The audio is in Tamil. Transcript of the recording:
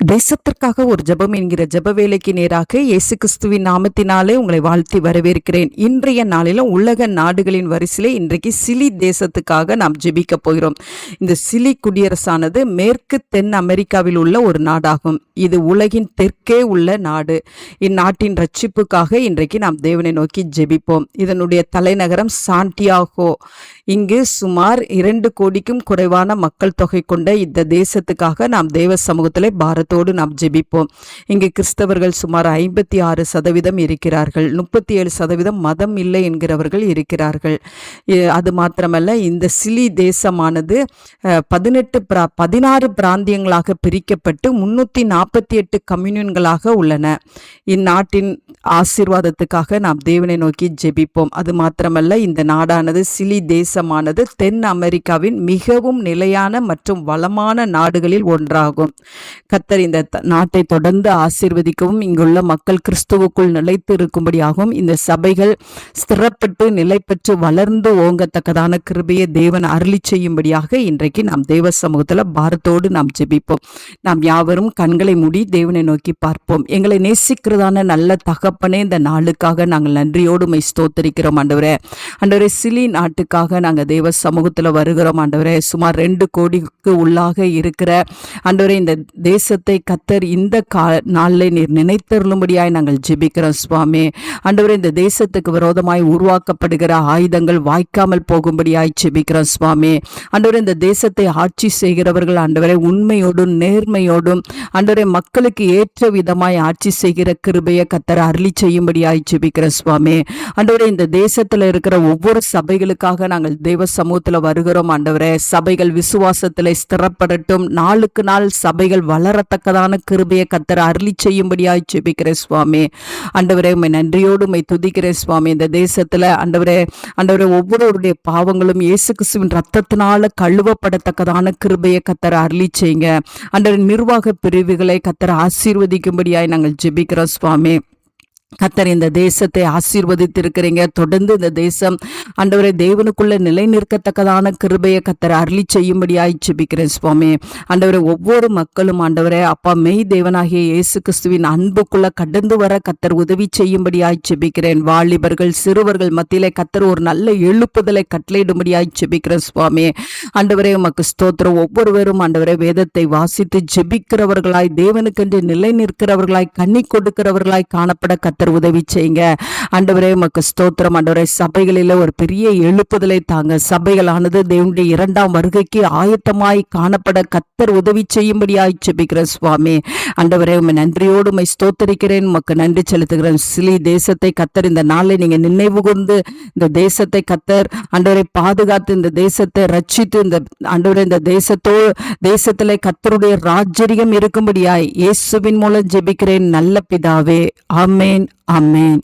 தேசத்திற்காக ஒரு ஜெபம் என்கிற ஜப வேலைக்கு நேராக இயேசு கிறிஸ்துவின் நாமத்தினாலே உங்களை வாழ்த்தி வரவேற்கிறேன். இன்றைய நாளிலும் உலக நாடுகளின் வரிசையிலே இன்றைக்கு சிலி தேசத்துக்காக நாம் ஜெபிக்க போகிறோம். இந்த சிலி குடியரசானது மேற்கு தென் அமெரிக்காவில் உள்ள ஒரு நாடாகும். இது உலகின் தெற்கே உள்ள நாடு. இந்நாட்டின் ரட்சிப்புக்காக இன்றைக்கு நாம் தேவனை நோக்கி ஜெபிப்போம். இதனுடைய தலைநகரம் சாண்டியாகோ. இங்கு சுமார் இரண்டு கோடிக்கும் குறைவான மக்கள் தொகை கொண்ட இந்த தேசத்துக்காக நாம் தேவ சமூகத்திலே பாரத்தோடு நாம் ஜெபிப்போம். இங்கு கிறிஸ்தவர்கள் சுமார் ஐம்பத்தி ஆறு சதவீதம் இருக்கிறார்கள். முப்பத்தி ஏழு சதவீதம் மதம் இல்லை என்கிறவர்கள் இருக்கிறார்கள். அது மாத்திரமல்ல இந்த சிலி தேசமானது பதினெட்டு பிரா பதினாறு பிராந்தியங்களாக பிரிக்கப்பட்டு முன்னூற்றி நாற்பத்தி எட்டு கம்யூனியன்களாக உள்ளன. இந்நாட்டின் ஆசீர்வாதத்துக்காக நாம் தேவனை நோக்கி ஜெபிப்போம். அது மாத்திரமல்ல இந்த நாடானது சிலி தேசமானது தென் அமெரிக்காவின் மிகவும் நிலையான மற்றும் வளமான நாடுகளில் ஒன்றாகும். கத்த கர்த்தர் இந்த நாட்டை தொடர்ந்து ஆசீர்வதிக்கவும் இங்குள்ள மக்கள் கிறிஸ்துவுக்குள் நிலைத்து இருக்கும்படியாகவும் இந்த சபைகள் ஸ்திரப்பட்டு நிலை பெற்று வளர்ந்து ஓங்கத்தக்கதான கிருபையை தேவன் அருளி செய்யும்படியாக இன்றைக்கு நாம் தேவ சமூகத்தில் பாரத்தோடு நாம் ஜெபிப்போம். நாம் யாவரும் கண்களை மூடி தேவனை நோக்கி பார்ப்போம். எங்களை நேசிக்கிறதான நல்ல தகப்பனே இந்த நாளுக்காக நாங்கள் நன்றியோடு மை ஸ்தோத்தரிக்கிறோம் ஆண்டவரே. ஆண்டவரே சிலி நாட்டுக்காக நாங்கள் தேவ சமூகத்தில் வருகிறோம் ஆண்டவரே. சுமார் ரெண்டு கோடிக்கு உள்ளாக இருக்கிற ஆண்டவரே இந்த தேசத்தை கத்தர் இந்த கா நாளில் நீர் நினைத்தருளும்படியாய் நாங்கள் ஜெபிக்கிறோம் சுவாமி. ஆண்டவரே இந்த தேசத்துக்கு விரோதமாய் உருவாக்கப்படுகிற ஆயுதங்கள் வாய்க்காமல் போகும்படியாய் ஜெபிக்கிறோம் சுவாமி. ஆண்டவரே இந்த தேசத்தை ஆட்சி செய்கிறவர்கள் ஆண்டவரே உண்மையோடும் நேர்மையோடும் ஆண்டவரே மக்களுக்கு ஏற்ற விதமாய் ஆட்சி செய்கிற கிருபையை கத்தர் அருளி செய்யும்படியாய் ஜெபிக்கிறோம் சுவாமி. ஆண்டவரே இந்த தேசத்தில் இருக்கிற ஒவ்வொரு சபைகளுக்காக நாங்கள் தெய்வ சமூகத்தில் வருகிறோம் ஆண்டவரே. சபைகள் விசுவாசத்தில் ஸ்திரப்படட்டும். நாளுக்கு நாள் சபைகள் பெறத்தக்கதான கிருபையை கத்தர் அருளி செய்யும்படியாய் ஜெபிக்கிற சுவாமி. அண்டவரே உண்மை நன்றியோடு உண்மை துதிக்கிறேன் சுவாமி. இந்த தேசத்துல அண்டவரே அண்டவரே ஒவ்வொருவருடைய பாவங்களும் இயேசு கிறிஸ்துவின் ரத்தத்தினால கழுவப்படத்தக்கதான கிருபையை கத்தர் அருளி செய்யுங்க. அண்டவர் நிர்வாக பிரிவுகளை கத்தர் ஆசீர்வதிக்கும்படியாய் நாங்கள் ஜெபிக்கிறோம் சுவாமி. கத்தர் இந்த தேசத்தை ஆசீர்வதித்திருக்கிறீங்க. தொடர்ந்து இந்த தேசம் ஆண்டவரை தேவனுக்குள்ள நிலை நிற்கத்தக்கதான கிருபையை கத்தர் அருளி செய்யும்படியாய் ஜெபிக்கிறேன் சுவாமி. ஆண்டவரை ஒவ்வொரு மக்களும் ஆண்டவரே அப்பா மெய் தேவனாகிய இயேசு கிறிஸ்துவின் அன்புக்குள்ள கடந்து வர கத்தர் உதவி செய்யும்படியாய் ஜெபிக்கிறேன். வாலிபர்கள் சிறுவர்கள் மத்தியிலே கத்தர் ஒரு நல்ல எழுப்புதலை கட்டளையிடும்படியாய் ஜெபிக்கிறேன் சுவாமி. ஆண்டவரே உமக்கு ஸ்தோத்திரம். ஒவ்வொருவரும் ஆண்டவரே வேதத்தை வாசித்து ஜெபிக்கிறவர்களாய் தேவனுக்கென்று நிலை நிற்கிறவர்களாய் கண்ணி கொடுக்கிறவர்களாய் காணப்பட கத்தர் கத்தர் உதவி செய்யுங்க. ஆண்டவரே உமக்கு ஸ்தோத்திரம். ஆண்டவரே சபைகளில் ஒரு பெரிய எழுப்புதலை தாங்க. சபைகளானது தேவனுடைய இரண்டாம் வருகைக்கு ஆயத்தமாய் காணப்பட கத்தர் உதவி செய்யும்படியாய் செபிக்கிற சுவாமி. ஆண்டவரே உம்மை நன்றியோடு உம்மை ஸ்தோத்தரிக்கிறேன். உமக்கு நன்றி செலுத்துகிறேன். சிலி தேசத்தை கத்தர் இந்த நாளை நீங்க நினைவு கூர்ந்து இந்த தேசத்தை கத்தர் ஆண்டவரை பாதுகாத்து இந்த தேசத்தை ரட்சித்து இந்த ஆண்டவரே இந்த தேசத்தோ தேசத்தில் கத்தருடைய ராஜரிகம் இருக்கும்படியாய் இயேசுவின் மூலம் ஜெபிக்கிறேன். நல்ல பிதாவே ஆமேன். ஆமேன்